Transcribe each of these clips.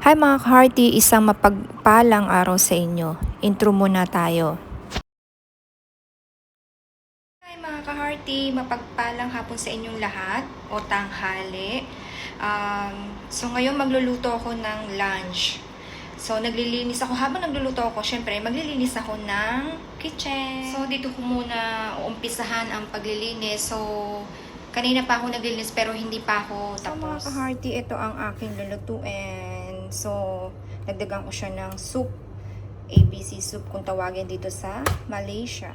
Hi mga ka-hearty, isang mapagpalang araw sa inyo. Intro muna tayo. Hi mga ka-hearty, mapagpalang hapon sa inyong lahat o tanghali. Um, so ngayon magluluto ako ng lunch. So naglilinis ako, habang nagluluto ako, syempre maglilinis ako ng kitchen. So dito ko muna uumpisahan ang paglilinis. So kanina pa ako naglilinis pero hindi pa ako tapos. So mga ka-hearty, ito ang aking lulutuin. So nagdagan ko siya ng soup. ABC soup kung tawagin dito sa Malaysia.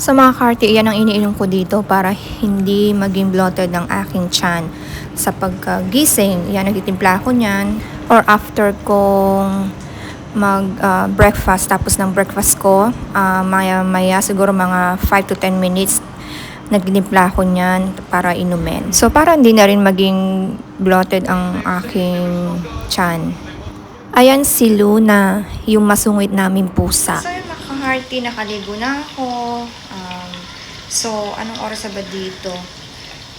Sa mga karte, iyan ang iniinom ko dito para hindi maging bloated ng aking chan. Sa pagkagising, iyan nagtitimpla ko niyan. Or after kong mag-breakfast, tapos ng breakfast ko, ah, maya, maya siguro mga 5 to 10 minutes, nagtitimpla ko niyan para inumin. So, para hindi na rin maging bloated ang aking chan. Ayan si Luna, yung masungit naming pusa. So, yung makaharty, nakaligo na ako. Um, so, anong oras na ba dito?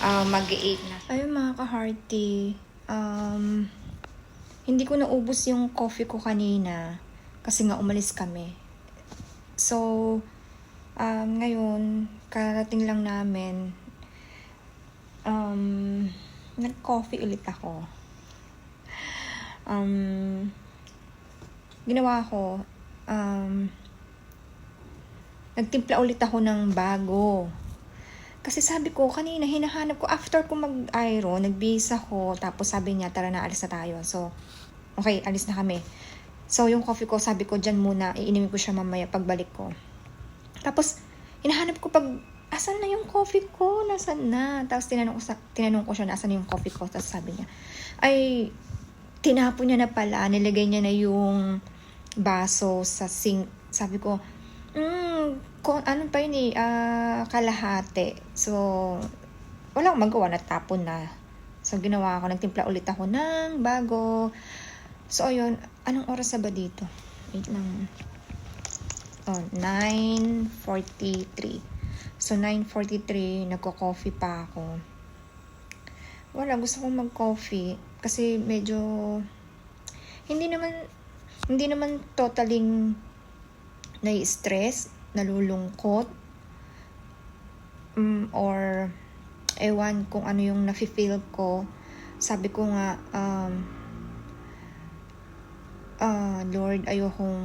Uh, Mag-8 na. Ayun mga kaharty, um, hindi ko naubos yung coffee ko kanina kasi nga umalis kami. So, um, ngayon, karating lang namin, um, nag-coffee ulit ako. Um, ginawa ko, um, nagtimpla ulit ako ng bago. Kasi sabi ko, kanina hinahanap ko, after ko mag-iron, nagbihis ako, tapos sabi niya, tara na, alis na tayo. So, okay, alis na kami. So, yung coffee ko, sabi ko, dyan muna, iinimin ko siya mamaya pagbalik ko. Tapos, hinahanap ko pag, asan na yung coffee ko? Nasaan na? Tapos, tinanong ko, sa, tinanong ko siya, nasan na yung coffee ko? Tapos sabi niya, ay, tinapon niya na pala, nilagay niya na yung baso sa sink. Sabi ko, mm, kung ano pa yun eh, ah, kalahati. So, wala akong magawa, natapon na. So, ginawa ko, nagtimpla ulit ako ng bago. So, ayun, anong oras na ba dito? Wait lang. Oh, 9.43. So, 9.43, nagko-coffee pa ako. Wala, gusto kong mag-coffee. Kasi medyo, hindi naman, hindi naman totaling nai-stress, nalulungkot, um, or ewan kung ano yung nafe-feel ko. Sabi ko nga, um, ah, Lord, ayokong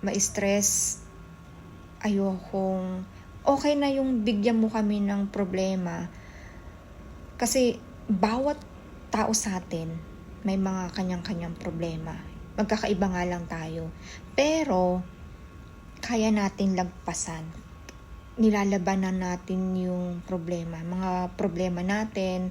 ma-stress, ayokong, okay na yung bigyan mo kami ng problema. Kasi, bawat tao sa atin, may mga kanyang-kanyang problema. Magkakaiba nga lang tayo. Pero, kaya natin lagpasan. Nilalabanan natin yung problema, mga problema natin.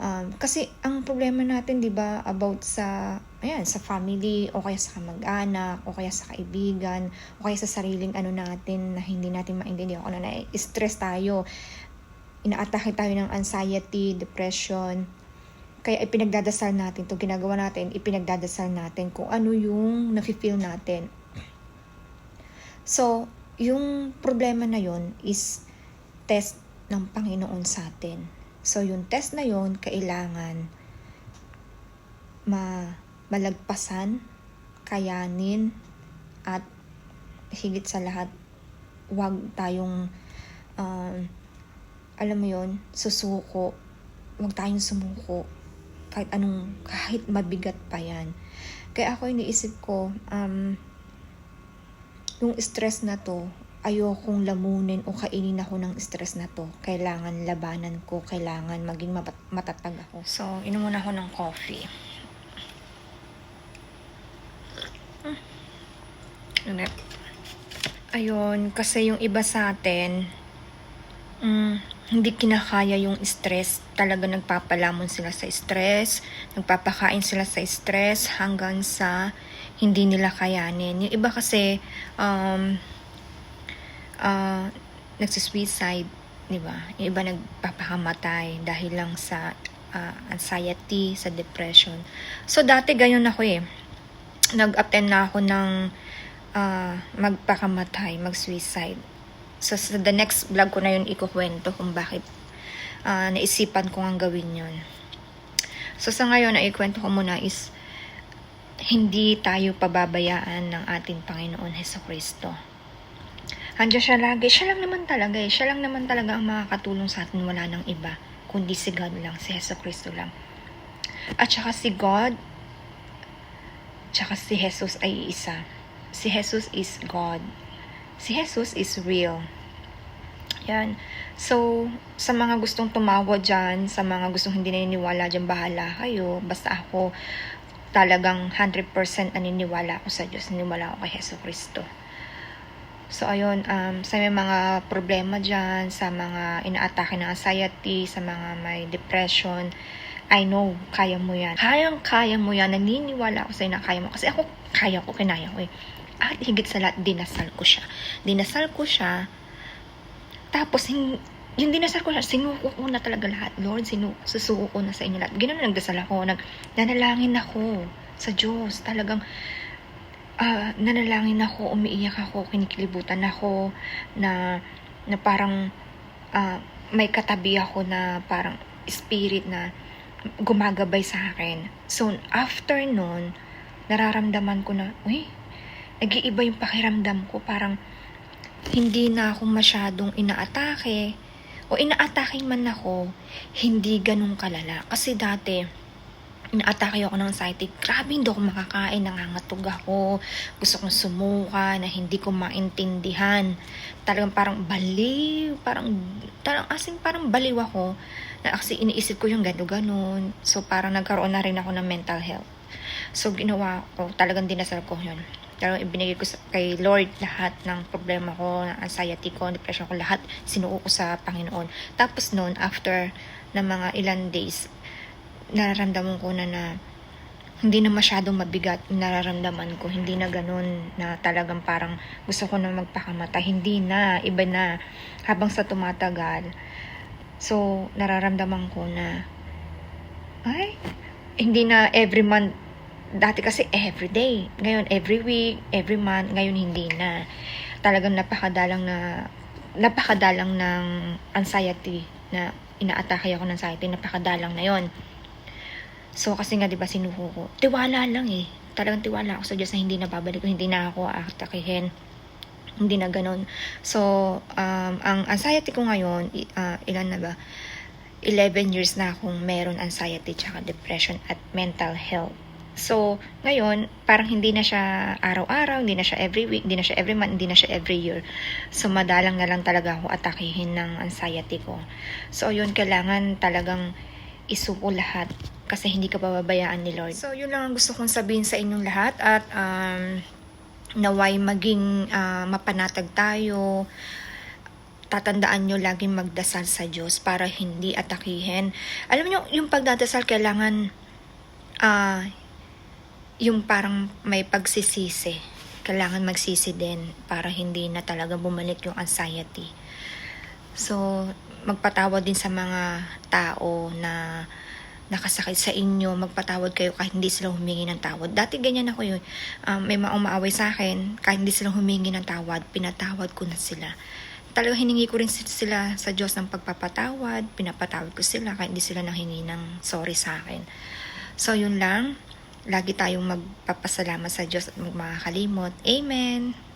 Um, kasi ang problema natin, 'di ba, about sa ayan, sa family o kaya sa kamag-anak o kaya sa kaibigan o kaya sa sariling ano natin na hindi natin maintindihan ano na stress tayo. Inaatake tayo ng anxiety, depression. Kaya ipinagdadasal natin, to ginagawa natin, ipinagdadasal natin kung ano yung nafe-feel natin So, yung problema na yon is test ng Panginoon sa atin. So, yung test na yon kailangan ma malagpasan, kayanin, at higit sa lahat, wag tayong, um, alam mo yon susuko. Wag tayong sumuko. Kahit anong, kahit mabigat pa yan. Kaya ako iniisip ko, um, yung stress na to, ayokong lamunin o kainin ako ng stress na to. Kailangan labanan ko, kailangan maging matat- matatag ako. So, inom muna ako ng coffee. Ano? Ayun, kasi yung iba sa atin, mm, hindi kinakaya yung stress. Talaga nagpapalamon sila sa stress, nagpapakain sila sa stress hanggang sa hindi nila kayanin. Yung iba kasi, um, uh, nagsisuicide, di ba? Yung iba nagpapakamatay dahil lang sa uh, anxiety, sa depression. So, dati ganyan ako eh. Nag-attend na ako ng uh, magpakamatay, mag-suicide. So, sa the next vlog ko na yun ikukwento kung bakit ah, naisipan ko ang gawin yon. So sa ngayon, ang ikwento ko muna is hindi tayo pababayaan ng ating Panginoon Heso Kristo. Andiyan siya lagi. Siya lang naman talaga eh. Siya lang naman talaga ang makakatulong sa atin. Wala nang iba. Kundi si God lang. Si Heso Kristo lang. At saka si God, tsaka si Jesus ay isa. Si Jesus is God. Si Jesus is real. Yan. So, sa mga gustong tumawa dyan, sa mga gustong hindi naniniwala dyan, bahala kayo. Basta ako, talagang 100% naniniwala ako sa Diyos. Naniniwala ako kay Heso Kristo. So, ayun, um, sa may mga problema dyan, sa mga inaatake ng anxiety, sa mga may depression, I know, kaya mo yan. Kayang kaya mo yan. Naniniwala ako sa'yo na kaya mo. Kasi ako, kaya ko, kinaya ko eh. At higit sa lahat, dinasal ko siya. Dinasal ko siya. Tapos, yung dinasal ko siya, sinuko ko na talaga lahat. Lord, sinu susuko ko na sa inyo lahat. Ganun na nagdasal ako. Nag, nanalangin ako sa Diyos. Talagang, ah, nanalangin ako, umiiyak ako, kinikilibutan ako, na, na parang, ah, may katabi ako na parang spirit na gumagabay sa akin. So, after nun, nararamdaman ko na, uy, nag-iiba yung pakiramdam ko. Parang, hindi na ako masyadong inaatake. O inaatake man ako, hindi ganun kalala. Kasi dati, inaatake ako ng anxiety. Grabe, hindi ako makakain, nangangatog ako. Gusto kong sumuka, na hindi ko maintindihan. Talagang parang baliw, parang, parang asin parang baliw ako. Na kasi iniisip ko yung gano'n-ganon. So parang nagkaroon na rin ako ng mental health. So ginawa ko, talagang dinasal ko yun. Talagang ibinigay ko sa, kay Lord lahat ng problema ko, ng anxiety ko, depression ko, lahat sinuo ko sa Panginoon. Tapos noon, after na mga ilan days, nararamdaman ko na na hindi na masyadong mabigat yung nararamdaman ko. Hindi na ganun na talagang parang gusto ko na magpakamata. Hindi na, iba na. Habang sa tumatagal. So, nararamdaman ko na, ay, hindi na every month. Dati kasi every day. Ngayon, every week, every month. Ngayon, hindi na. Talagang napakadalang na, napakadalang ng anxiety na inaatake ako ng anxiety. Napakadalang na yon So, kasi nga, di ba, sinuko ko. Tiwala lang eh. Talagang tiwala ako sa Diyos na hindi na babalik hindi na ako aatakihin. Hindi na ganun. So, um, ang anxiety ko ngayon, ah, ilan na ba? 11 years na akong meron anxiety tsaka depression at mental health. So, ngayon, parang hindi na siya araw-araw, hindi na siya every week, hindi na siya every month, hindi na siya every year. So, madalang na lang talaga ako atakihin ng anxiety ko. So, yun, kailangan talagang isuko lahat kasi hindi ka pababayaan ni Lord. So, yun lang ang gusto kong sabihin sa inyong lahat at um, naway maging ah, mapanatag tayo. Tatandaan nyo laging magdasal sa Diyos para hindi atakihin. Alam nyo, yung pagdadasal kailangan ah, yung parang may pagsisisi. Kailangan magsisi din para hindi na talaga bumalik yung anxiety. So, magpatawad din sa mga tao na nakasakit sa inyo, magpatawad kayo kahit hindi sila humingi ng tawad. Dati ganyan ako yun. Um, may mga umaaway sa akin, kahit hindi sila humingi ng tawad, pinatawad ko na sila. Talaga hiningi ko rin si- sila sa Diyos ng pagpapatawad, pinapatawad ko sila kahit hindi sila nanghingi ng sorry sa akin. So, yun lang. Lagi tayong magpapasalamat sa Diyos at magmakakalimot. Amen!